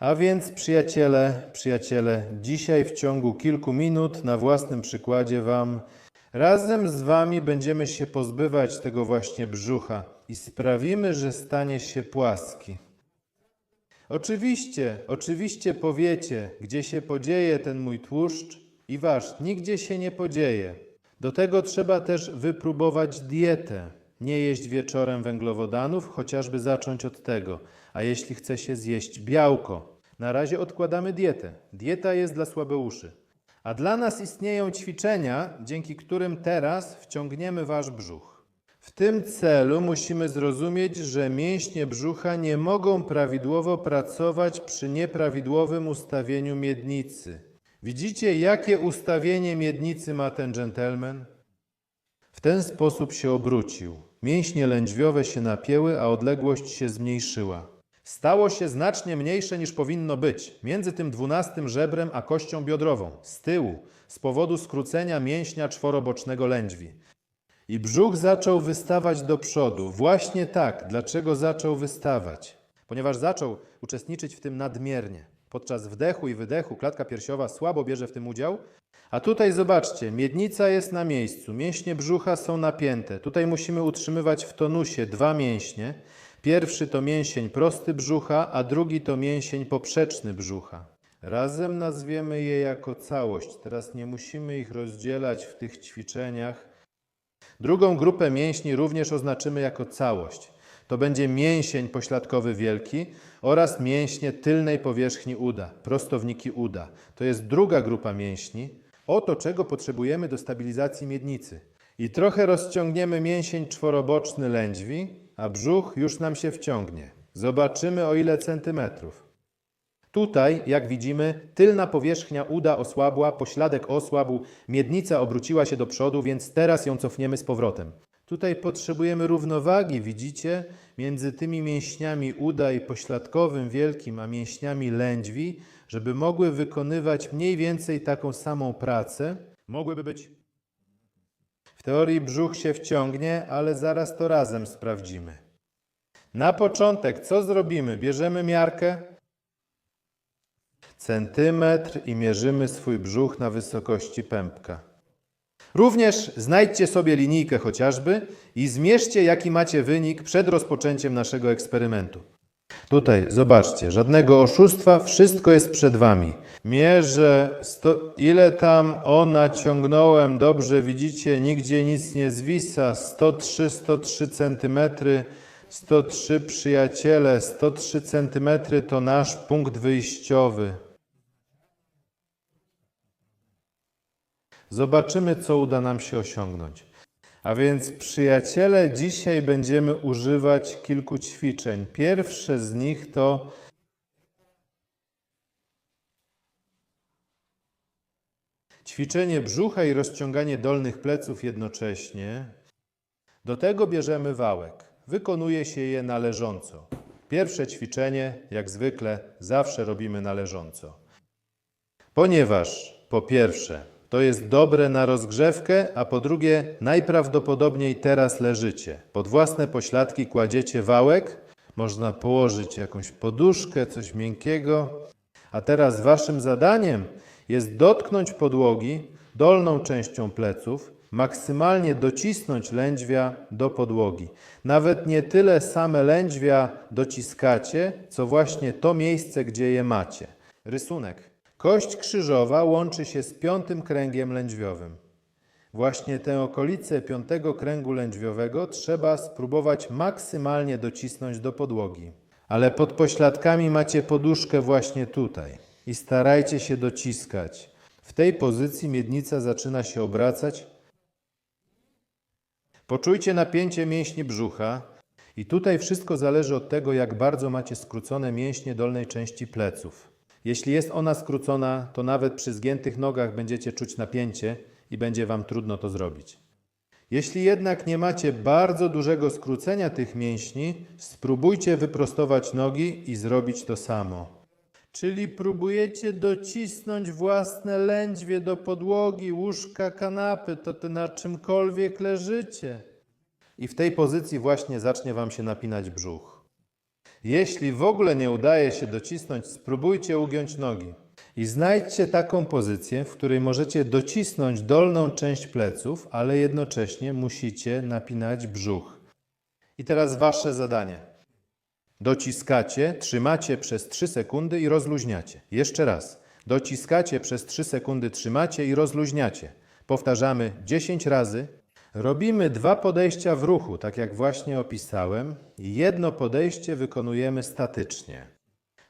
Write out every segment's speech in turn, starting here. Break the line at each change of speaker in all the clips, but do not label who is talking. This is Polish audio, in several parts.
A więc przyjaciele, przyjaciele, dzisiaj w ciągu kilku minut na własnym przykładzie wam razem z wami będziemy się pozbywać tego właśnie brzucha i sprawimy, że stanie się płaski. Oczywiście, oczywiście powiecie, gdzie się podzieje ten mój tłuszcz i wasz nigdzie się nie podzieje. Do tego trzeba też wypróbować dietę. Nie jeść wieczorem węglowodanów, chociażby zacząć od tego. A jeśli chce się zjeść białko, na razie odkładamy dietę. Dieta jest dla słabeuszy. A dla nas istnieją ćwiczenia, dzięki którym teraz wciągniemy wasz brzuch. W tym celu musimy zrozumieć, że mięśnie brzucha nie mogą prawidłowo pracować przy nieprawidłowym ustawieniu miednicy. Widzicie, jakie ustawienie miednicy ma ten dżentelmen? W ten sposób się obrócił. Mięśnie lędźwiowe się napięły, a odległość się zmniejszyła. Stało się znacznie mniejsze niż powinno być między tym dwunastym żebrem a kością biodrową, z tyłu, z powodu skrócenia mięśnia czworobocznego lędźwi. I brzuch zaczął wystawać do przodu. Właśnie tak. Dlaczego zaczął wystawać? Ponieważ zaczął uczestniczyć w tym nadmiernie. Podczas wdechu i wydechu klatka piersiowa słabo bierze w tym udział. A tutaj zobaczcie, miednica jest na miejscu, mięśnie brzucha są napięte. Tutaj musimy utrzymywać w tonusie dwa mięśnie. Pierwszy to mięsień prosty brzucha, a drugi to mięsień poprzeczny brzucha. Razem nazwiemy je jako całość. Teraz nie musimy ich rozdzielać w tych ćwiczeniach. Drugą grupę mięśni również oznaczymy jako całość. To będzie mięsień pośladkowy wielki oraz mięśnie tylnej powierzchni uda, prostowniki uda. To jest druga grupa mięśni. Oto czego potrzebujemy do stabilizacji miednicy. I trochę rozciągniemy mięsień czworoboczny lędźwi, a brzuch już nam się wciągnie. Zobaczymy o ile centymetrów. Tutaj, jak widzimy, tylna powierzchnia uda osłabła, pośladek osłabł, miednica obróciła się do przodu, więc teraz ją cofniemy z powrotem. Tutaj potrzebujemy równowagi, widzicie, między tymi mięśniami uda i pośladkowym wielkim, a mięśniami lędźwi, żeby mogły wykonywać mniej więcej taką samą pracę. Mogłyby być. W teorii brzuch się wciągnie, ale zaraz to razem sprawdzimy. Na początek, co zrobimy? Bierzemy miarkę, centymetr i mierzymy swój brzuch na wysokości pępka. Również znajdźcie sobie linijkę chociażby i zmierzcie, jaki macie wynik przed rozpoczęciem naszego eksperymentu. Tutaj, zobaczcie, żadnego oszustwa, wszystko jest przed Wami. Mierzę, sto, ile tam o naciągnąłem, dobrze widzicie, nigdzie nic nie zwisa, 103, 103 centymetry, 103 przyjaciele, 103 centymetry to nasz punkt wyjściowy. Zobaczymy, co uda nam się osiągnąć. A więc, przyjaciele, dzisiaj będziemy używać kilku ćwiczeń. Pierwsze z nich to ćwiczenie brzucha i rozciąganie dolnych pleców jednocześnie. Do tego bierzemy wałek. Wykonuje się je należąco. Pierwsze ćwiczenie, jak zwykle, zawsze robimy należąco. Ponieważ, po pierwsze, to jest dobre na rozgrzewkę, a po drugie, najprawdopodobniej teraz leżycie. Pod własne pośladki kładziecie wałek, można położyć jakąś poduszkę, coś miękkiego. A teraz waszym zadaniem jest dotknąć podłogi dolną częścią pleców, maksymalnie docisnąć lędźwia do podłogi. Nawet nie tyle same lędźwia dociskacie, co właśnie to miejsce, gdzie je macie. Rysunek. Kość krzyżowa łączy się z piątym kręgiem lędźwiowym. Właśnie tę okolicę piątego kręgu lędźwiowego trzeba spróbować maksymalnie docisnąć do podłogi. Ale pod pośladkami macie poduszkę właśnie tutaj i starajcie się dociskać. W tej pozycji miednica zaczyna się obracać. Poczujcie napięcie mięśni brzucha i tutaj wszystko zależy od tego, jak bardzo macie skrócone mięśnie dolnej części pleców. Jeśli jest ona skrócona, to nawet przy zgiętych nogach będziecie czuć napięcie i będzie Wam trudno to zrobić. Jeśli jednak nie macie bardzo dużego skrócenia tych mięśni, spróbujcie wyprostować nogi i zrobić to samo. Czyli próbujecie docisnąć własne lędźwie do podłogi, łóżka, kanapy, to ty na czymkolwiek leżycie. I w tej pozycji właśnie zacznie Wam się napinać brzuch. Jeśli w ogóle nie udaje się docisnąć, spróbujcie ugiąć nogi. I znajdźcie taką pozycję, w której możecie docisnąć dolną część pleców, ale jednocześnie musicie napinać brzuch. I teraz wasze zadanie. Dociskacie, trzymacie przez 3 sekundy i rozluźniacie. Jeszcze raz. Dociskacie przez 3 sekundy, trzymacie i rozluźniacie. Powtarzamy 10 razy. Robimy dwa podejścia w ruchu, tak jak właśnie opisałem. Jedno podejście wykonujemy statycznie.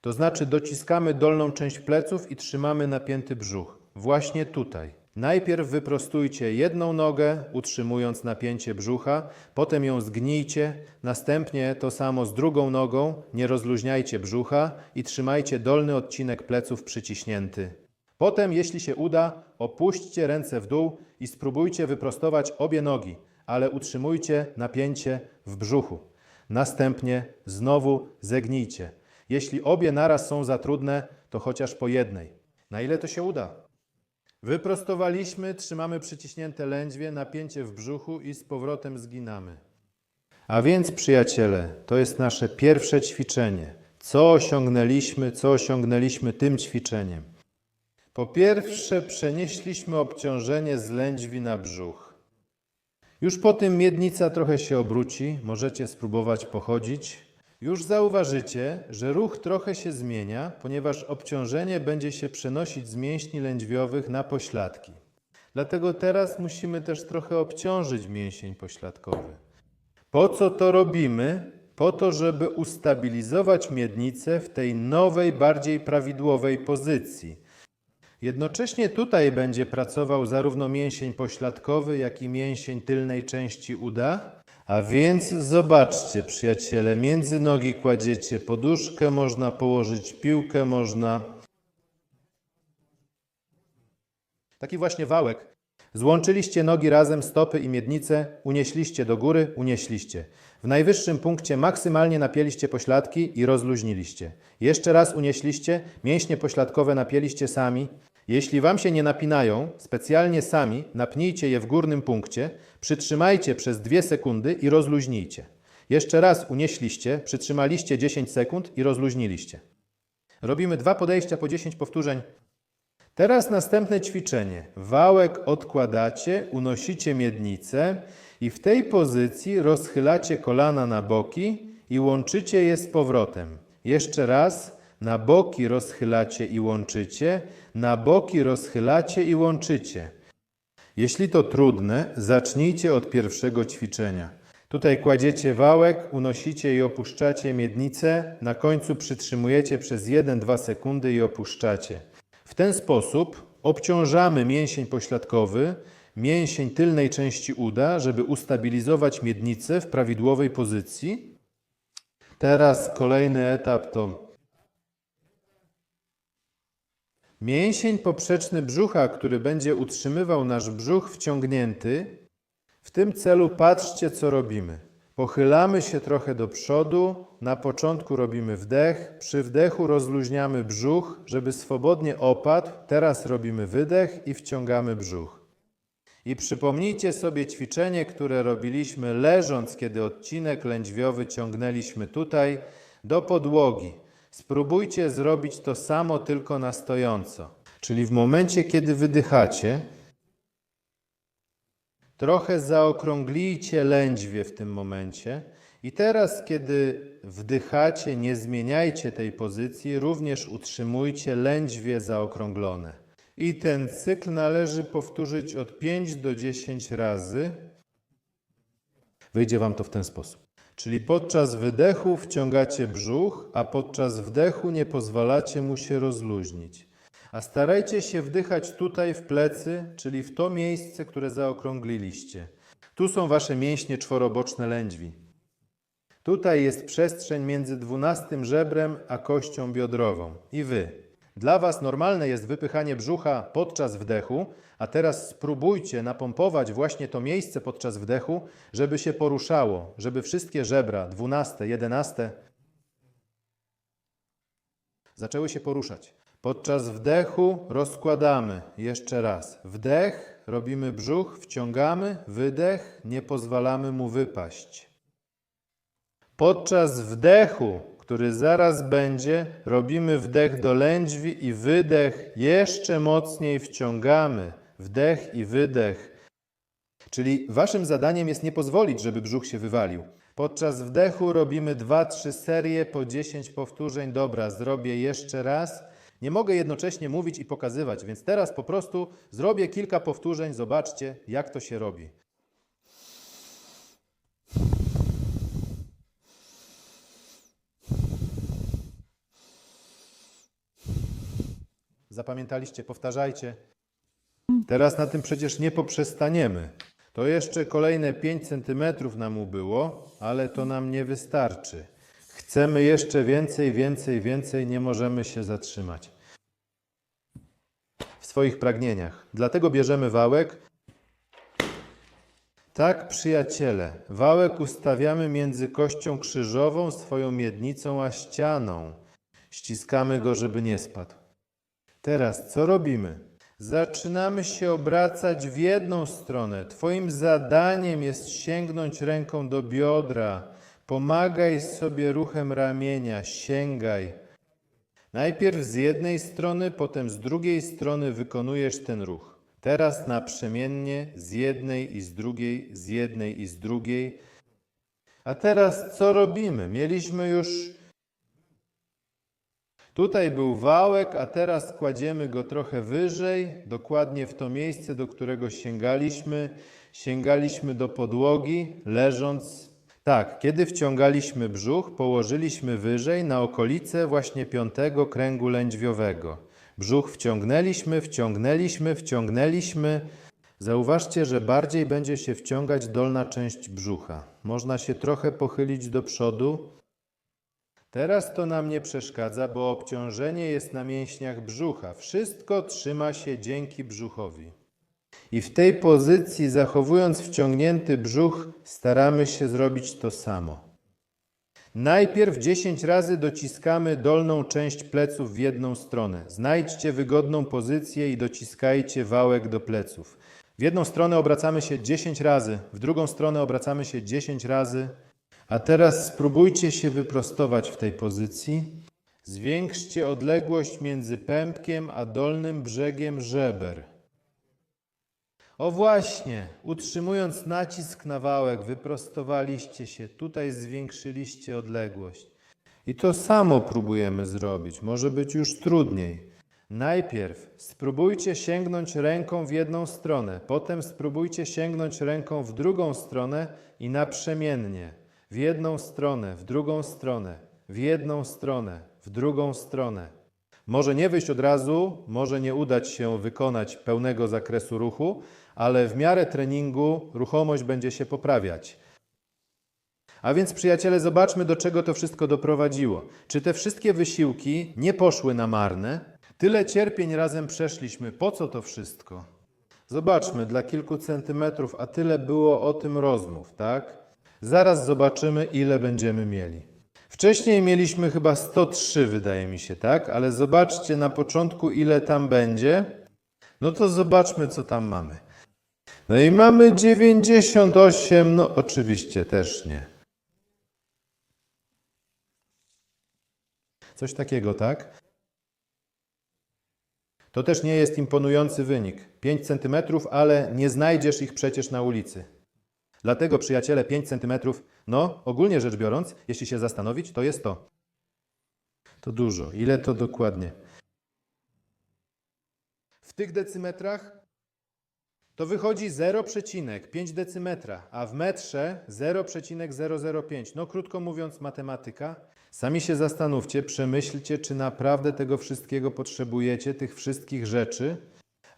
To znaczy dociskamy dolną część pleców i trzymamy napięty brzuch. Właśnie tutaj. Najpierw wyprostujcie jedną nogę, utrzymując napięcie brzucha, potem ją zgnijcie, następnie to samo z drugą nogą, nie rozluźniajcie brzucha i trzymajcie dolny odcinek pleców przyciśnięty. Potem, jeśli się uda, opuśćcie ręce w dół i spróbujcie wyprostować obie nogi, ale utrzymujcie napięcie w brzuchu. Następnie znowu zegnijcie. Jeśli obie naraz są za trudne, to chociaż po jednej. Na ile to się uda? Wyprostowaliśmy, trzymamy przyciśnięte lędźwie, napięcie w brzuchu i z powrotem zginamy. A więc, przyjaciele, to jest nasze pierwsze ćwiczenie. Co osiągnęliśmy, co osiągnęliśmy tym ćwiczeniem? Po pierwsze, przenieśliśmy obciążenie z lędźwi na brzuch. Już po tym miednica trochę się obróci, możecie spróbować pochodzić. Już zauważycie, że ruch trochę się zmienia, ponieważ obciążenie będzie się przenosić z mięśni lędźwiowych na pośladki. Dlatego teraz musimy też trochę obciążyć mięsień pośladkowy. Po co to robimy? Po to, żeby ustabilizować miednicę w tej nowej, bardziej prawidłowej pozycji. Jednocześnie tutaj będzie pracował zarówno mięsień pośladkowy, jak i mięsień tylnej części uda. A więc zobaczcie, przyjaciele, między nogi kładziecie poduszkę, można położyć piłkę, można. Taki właśnie wałek. Złączyliście nogi razem, stopy i miednicę, unieśliście do góry, unieśliście. W najwyższym punkcie maksymalnie napięliście pośladki i rozluźniliście. Jeszcze raz unieśliście, mięśnie pośladkowe napięliście sami. Jeśli wam się nie napinają, specjalnie sami napnijcie je w górnym punkcie, przytrzymajcie przez 2 sekundy i rozluźnijcie. Jeszcze raz unieśliście, przytrzymaliście 10 sekund i rozluźniliście. Robimy dwa podejścia po 10 powtórzeń. Teraz następne ćwiczenie. Wałek odkładacie, unosicie miednicę i w tej pozycji rozchylacie kolana na boki i łączycie je z powrotem. Jeszcze raz. Na boki rozchylacie i łączycie, na boki rozchylacie i łączycie. Jeśli to trudne, zacznijcie od pierwszego ćwiczenia. Tutaj kładziecie wałek, unosicie i opuszczacie miednicę, na końcu przytrzymujecie przez 1-2 sekundy i opuszczacie. Ten sposób obciążamy mięsień pośladkowy, mięsień tylnej części uda, żeby ustabilizować miednicę w prawidłowej pozycji. Teraz kolejny etap to Mięsień poprzeczny brzucha, który będzie utrzymywał nasz brzuch wciągnięty, w tym celu patrzcie, co robimy. Pochylamy się trochę do przodu, na początku robimy wdech, przy wdechu rozluźniamy brzuch, żeby swobodnie opadł, teraz robimy wydech i wciągamy brzuch. I przypomnijcie sobie ćwiczenie, które robiliśmy leżąc, kiedy odcinek lędźwiowy ciągnęliśmy tutaj do podłogi. Spróbujcie zrobić to samo, tylko na stojąco. Czyli w momencie, kiedy wydychacie, trochę zaokrąglijcie lędźwie w tym momencie. I teraz, kiedy wdychacie, nie zmieniajcie tej pozycji, również utrzymujcie lędźwie zaokrąglone. I ten cykl należy powtórzyć od 5 do 10 razy. Wyjdzie Wam to w ten sposób. Czyli podczas wydechu wciągacie brzuch, a podczas wdechu nie pozwalacie mu się rozluźnić. A starajcie się wdychać tutaj w plecy, czyli w to miejsce, które zaokrągliliście. Tu są wasze mięśnie czworoboczne lędźwi. Tutaj jest przestrzeń między dwunastym żebrem a kością biodrową. I wy. Dla Was normalne jest wypychanie brzucha podczas wdechu, a teraz spróbujcie napompować właśnie to miejsce podczas wdechu, żeby się poruszało, żeby wszystkie żebra, dwunaste, jedenaste, zaczęły się poruszać. Podczas wdechu rozkładamy jeszcze raz. Wdech, robimy brzuch, wciągamy, wydech, nie pozwalamy mu wypaść. Podczas wdechu, który zaraz będzie, robimy wdech do lędźwi i wydech, jeszcze mocniej wciągamy. Wdech i wydech. Czyli waszym zadaniem jest nie pozwolić, żeby brzuch się wywalił. Podczas wdechu robimy 2-3 serie po 10 powtórzeń. Dobra, zrobię jeszcze raz. Nie mogę jednocześnie mówić i pokazywać, więc teraz po prostu zrobię kilka powtórzeń. Zobaczcie, jak to się robi. Zapamiętaliście, powtarzajcie. Teraz na tym przecież nie poprzestaniemy. To jeszcze kolejne 5 cm nam ubyło, ale to nam nie wystarczy. Chcemy jeszcze więcej, więcej, więcej, nie możemy się zatrzymać w swoich pragnieniach. Dlatego bierzemy wałek. Tak, przyjaciele, wałek ustawiamy między kością krzyżową, swoją miednicą, a ścianą. Ściskamy go, żeby nie spadł. Teraz co robimy? Zaczynamy się obracać w jedną stronę. Twoim zadaniem jest sięgnąć ręką do biodra. Pomagaj sobie ruchem ramienia, sięgaj. Najpierw z jednej strony, potem z drugiej strony wykonujesz ten ruch. Teraz naprzemiennie z jednej i z drugiej, z jednej i z drugiej. A teraz co robimy? Mieliśmy już Tutaj był wałek, a teraz kładziemy go trochę wyżej, dokładnie w to miejsce, do którego sięgaliśmy. Sięgaliśmy do podłogi, leżąc. Tak, kiedy wciągaliśmy brzuch, położyliśmy wyżej na okolice właśnie piątego kręgu lędźwiowego. Brzuch wciągnęliśmy, wciągnęliśmy, wciągnęliśmy. Zauważcie, że bardziej będzie się wciągać dolna część brzucha. Można się trochę pochylić do przodu, Teraz to nam nie przeszkadza, bo obciążenie jest na mięśniach brzucha. Wszystko trzyma się dzięki brzuchowi. I w tej pozycji, zachowując wciągnięty brzuch, staramy się zrobić to samo. Najpierw 10 razy dociskamy dolną część pleców w jedną stronę. Znajdźcie wygodną pozycję i dociskajcie wałek do pleców. W jedną stronę obracamy się 10 razy, w drugą stronę obracamy się 10 razy. A teraz spróbujcie się wyprostować w tej pozycji. Zwiększcie odległość między pępkiem a dolnym brzegiem żeber. O właśnie, utrzymując nacisk na wałek, wyprostowaliście się, tutaj zwiększyliście odległość. I to samo próbujemy zrobić, może być już trudniej. Najpierw spróbujcie sięgnąć ręką w jedną stronę, potem spróbujcie sięgnąć ręką w drugą stronę i naprzemiennie. W jedną stronę, w drugą stronę, w jedną stronę, w drugą stronę. Może nie wyjść od razu, może nie udać się wykonać pełnego zakresu ruchu, ale w miarę treningu ruchomość będzie się poprawiać. A więc, przyjaciele, zobaczmy, do czego to wszystko doprowadziło. Czy te wszystkie wysiłki nie poszły na marne? Tyle cierpień razem przeszliśmy. Po co to wszystko? Zobaczmy, dla kilku centymetrów, a tyle było o tym rozmów, tak? Zaraz zobaczymy, ile będziemy mieli. Wcześniej mieliśmy chyba 103, wydaje mi się, tak? Ale zobaczcie na początku, ile tam będzie. No to zobaczmy, co tam mamy. No i mamy 98, no oczywiście też nie. Coś takiego, tak? To też nie jest imponujący wynik. 5 cm, ale nie znajdziesz ich przecież na ulicy. Dlatego, przyjaciele, 5 cm, no ogólnie rzecz biorąc, jeśli się zastanowić, to jest to. To dużo. Ile to dokładnie? W tych decymetrach to wychodzi 0,5 decymetra, a w metrze 0,005. No krótko mówiąc, matematyka. Sami się zastanówcie, przemyślcie, czy naprawdę tego wszystkiego potrzebujecie, tych wszystkich rzeczy.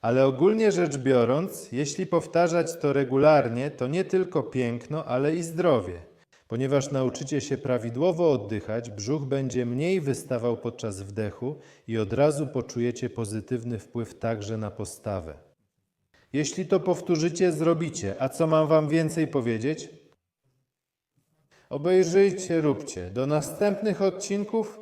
Ale ogólnie rzecz biorąc, jeśli powtarzać to regularnie, to nie tylko piękno, ale i zdrowie. Ponieważ nauczycie się prawidłowo oddychać, brzuch będzie mniej wystawał podczas wdechu i od razu poczujecie pozytywny wpływ także na postawę. Jeśli to powtórzycie, zrobicie. A co mam Wam więcej powiedzieć? Obejrzyjcie, róbcie. Do następnych odcinków